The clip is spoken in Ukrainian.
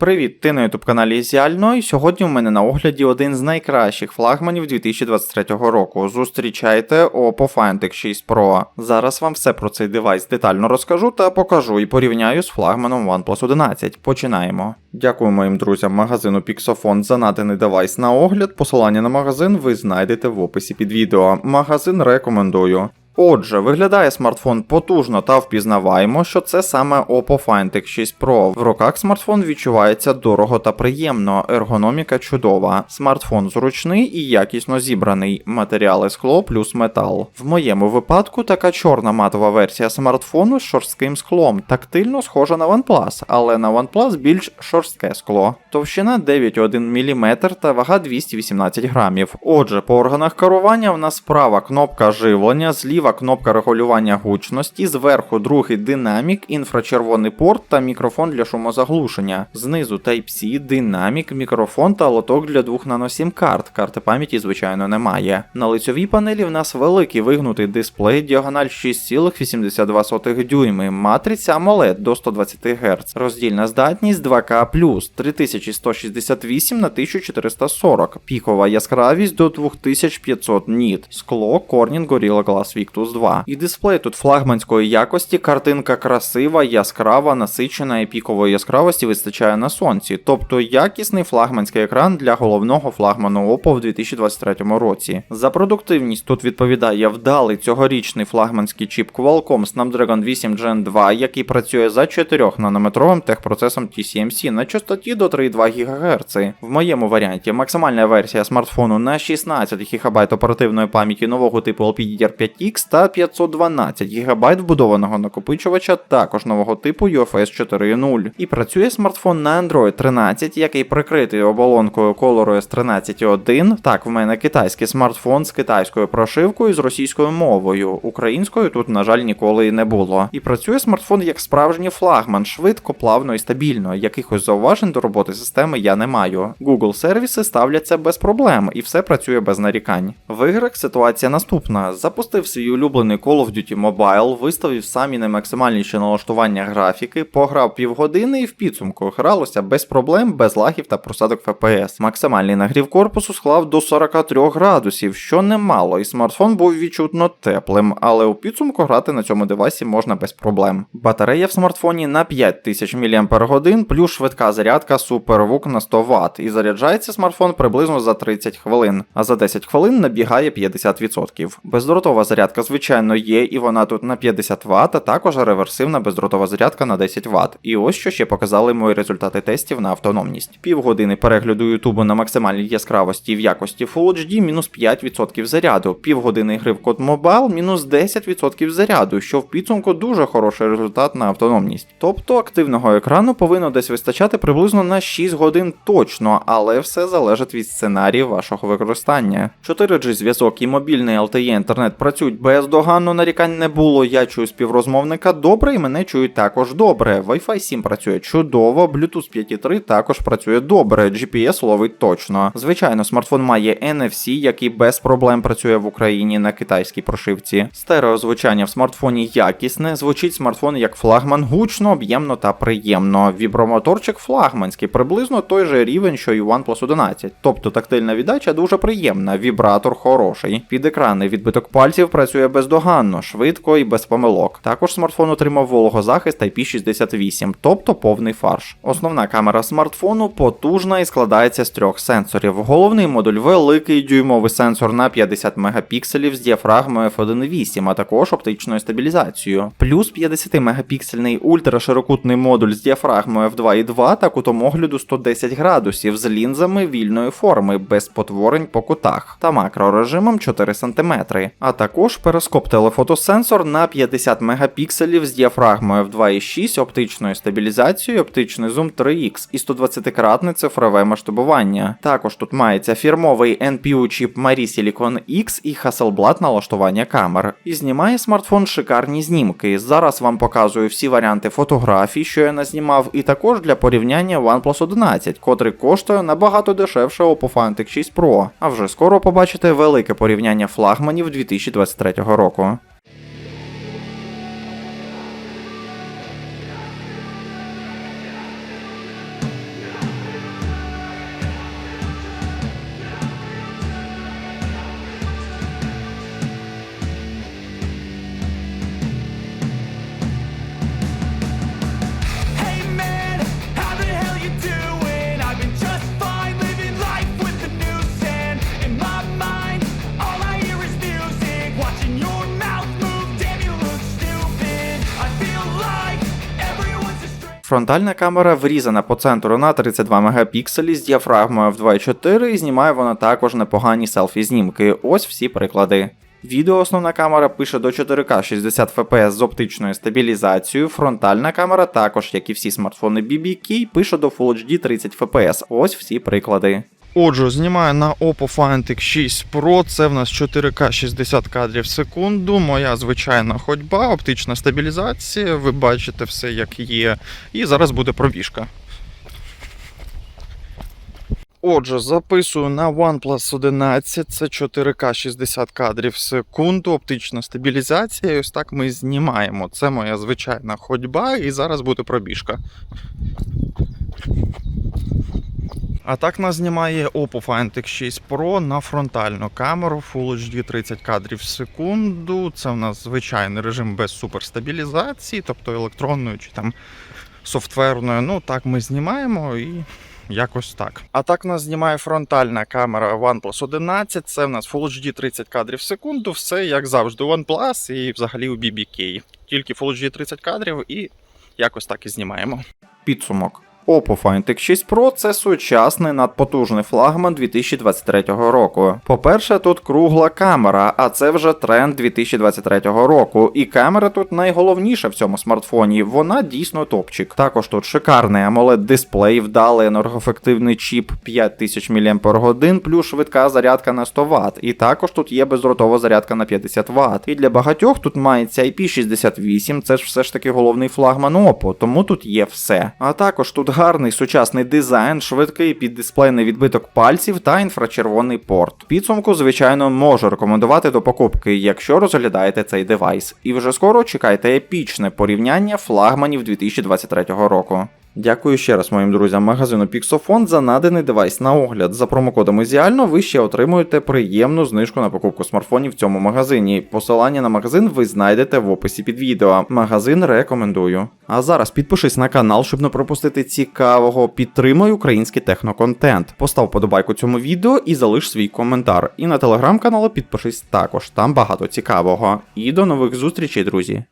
Привіт, ти на ютуб каналі Зіально, і сьогодні у мене на огляді один з найкращих флагманів 2023 року. Зустрічайте Oppo Find X6 Pro. Зараз вам все про цей девайс детально розкажу та покажу і порівняю з флагманом OnePlus 11. Починаємо. Дякую моїм друзям магазину Pixofon за наданий девайс на огляд. Посилання на магазин ви знайдете в описі під відео. Магазин рекомендую. Отже, виглядає смартфон потужно та впізнаваємо, що це саме Oppo Find X6 Pro. В руках смартфон відчувається дорого та приємно, ергономіка чудова. Смартфон зручний і якісно зібраний. Матеріали скло плюс метал. В моєму випадку така чорна матова версія смартфону з шорстким склом, тактильно схожа на OnePlus, але на OnePlus більш шорстке скло. Товщина 9,1 мм та вага 218 грамів. Отже, по органах керування в нас права кнопка живлення, зліва кнопка регулювання гучності, зверху другий динамік, інфрачервоний порт та мікрофон для шумозаглушення. Знизу Type-C, динамік, мікрофон та лоток для двох наносім карт. Карти пам'яті, звичайно, немає. На лицьовій панелі в нас великий вигнутий дисплей, діагональ 6,82 дюйми, матриця AMOLED до 120 Гц, роздільна здатність 2К+, 3168 на 1440, пікова яскравість до 2500 ніт, скло Corning Gorilla Glass Victus 2. І дисплей тут флагманської якості, картинка красива, яскрава, насичена і пікової яскравості вистачає на сонці, тобто якісний флагманський екран для головного флагману Oppo в 2023 році. За продуктивність тут відповідає вдалий цьогорічний флагманський чіп Qualcomm Snapdragon 8 Gen 2, який працює за 4 нанометровим техпроцесом TCMC на частоті до 3,2 ГГц. В моєму варіанті максимальна версія смартфону на 16 ГБ оперативної пам'яті нового типу LPDDR5X та 512 ГБ вбудованого накопичувача також нового типу UFS 4.0. І працює смартфон на Android 13, який прикритий оболонкою ColorOS 13.1. Так, в мене китайський смартфон з китайською прошивкою з російською мовою. Українською тут, на жаль, ніколи і не було. І працює смартфон як справжній флагман, швидко, плавно і стабільно. Якихось зауважень до роботи системи я не маю. Google сервіси ставляться без проблем і все працює без нарікань. В іграх ситуація наступна: запустив свій улюблений Call of Duty Mobile, виставив самі наймаксимальніші налаштування графіки, пограв півгодини і в підсумку гралося без проблем, без лагів та просадок FPS. Максимальний нагрів корпусу склав до 43 градусів, що немало, і смартфон був відчутно теплим, але у підсумку грати на цьому девайсі можна без проблем. Батарея в смартфоні на 5000 мАч, плюс швидка зарядка SuperVOOC на 100 Вт, і заряджається смартфон приблизно за 30 хвилин, а за 10 хвилин набігає 50%. Бездротова зарядка, звичайно, є, і вона тут на 50 Вт, а також реверсивна бездротова зарядка на 10 Вт. І ось що ще показали мої результати тестів на автономність. Півгодини перегляду Ютубу на максимальній яскравості в якості Full HD мінус 5% заряду, півгодини гри в код Mobile мінус 10% заряду, що в підсумку дуже хороший результат на автономність. Тобто активного екрану повинно десь вистачати приблизно на 6 годин точно, але все залежить від сценарію вашого використання. 4G зв'язок і мобільний LTE інтернет працюють бездоганно, нарікань не було. Я чую співрозмовника добре і мене чують також добре. Wi-Fi 7 працює чудово, Bluetooth 5.3 також працює добре, GPS ловить точно. Звичайно, смартфон має NFC, який без проблем працює в Україні на китайській прошивці. Стереозвучання в смартфоні якісне, звучить смартфон як флагман гучно, об'ємно та приємно. Вібромоторчик флагманський, приблизно той же рівень, що і OnePlus 11. Тобто тактильна віддача дуже приємна, вібратор хороший. Підекранний відбиток пальців працює бездоганно, швидко і без помилок. Також смартфон отримав вологозахист IP68, тобто повний фарш. Основна камера смартфону потужна і складається з трьох сенсорів. Головний модуль великий дюймовий сенсор на 50 мегапікселів з діафрагмою f1.8, а також оптичною стабілізацією. Плюс 50 мегапіксельний ультраширокутний модуль з діафрагмою f2.2 та кутом огляду 110 градусів з лінзами вільної форми без потворень по кутах та макрорежимом 4 см, а також перископ телефотосенсор на 50 мегапікселів з діафрагмою f2.6, оптичною стабілізацією, оптичний зум 3X і 120-кратне цифрове масштабування. Також тут мається фірмовий NPU чіп Marie Silicon X і Hasselblad налаштування камер. І знімає смартфон шикарні знімки. Зараз вам показую всі варіанти фотографій, що я назнімав, і також для порівняння OnePlus 11, котрий коштує набагато дешевше Oppo Find X6 Pro. А вже скоро побачите велике порівняння флагманів 2023 року. Фронтальна камера врізана по центру на 32 мегапікселі з діафрагмою в 2.4 і знімає вона також непогані селфі-знімки. Ось всі приклади. Відео основна камера пише до 4К 60 FPS з оптичною стабілізацією. Фронтальна камера, також як і всі смартфони BBK, пише до Full HD 30 FPS. Ось всі приклади. Отже, знімаю на Oppo Find X6 Pro. Це в нас 4К 60 кадрів в секунду. Моя звичайна ходьба, оптична стабілізація. Ви бачите все як є. І зараз буде пробіжка. Отже, записую на OnePlus 11, це 4К 60 кадрів в секунду, оптична стабілізація. І ось так ми знімаємо. Це моя звичайна ходьба, і зараз буде пробіжка. А так нас знімає Oppo Find X6 Pro на фронтальну камеру Full HD 30 кадрів в секунду. Це в нас звичайний режим без суперстабілізації, тобто електронною чи там софтверною. Ну так ми знімаємо і якось так. А так нас знімає фронтальна камера OnePlus 11. Це в нас Full HD 30 кадрів в секунду. Все як завжди у OnePlus і взагалі у BBK. Тільки Full HD 30 кадрів і якось так і знімаємо. Підсумок. Oppo Find X6 Pro це сучасний надпотужний флагман 2023 року. По-перше, тут кругла камера, а це вже тренд 2023 року. І камера тут найголовніша в цьому смартфоні. Вона дійсно топчик. Також тут шикарний amoled дисплей, вдалий енергоефективний чіп 5000 мАч, плюс швидка зарядка на 100 Вт. І також тут є бездротова зарядка на 50 Вт. І для багатьох тут мається IP68, це ж все ж таки головний флагман Oppo, тому тут є все. А також тут гарний сучасний дизайн, швидкий піддисплейний відбиток пальців та інфрачервоний порт. Підсумку, звичайно, можу рекомендувати до покупки, якщо розглядаєте цей девайс. І вже скоро чекайте епічне порівняння флагманів 2023 року. Дякую ще раз моїм друзям магазину Pixofon за наданий девайс на огляд. За промокодом Ізіально ви ще отримуєте приємну знижку на покупку смартфонів в цьому магазині. Посилання на магазин ви знайдете в описі під відео. Магазин рекомендую. А зараз підпишись на канал, щоб не пропустити цікавого. Підтримуй український техноконтент. Постав подобайку цьому відео і залиш свій коментар. І на телеграм-канал підпишись також, там багато цікавого. І до нових зустрічей, друзі!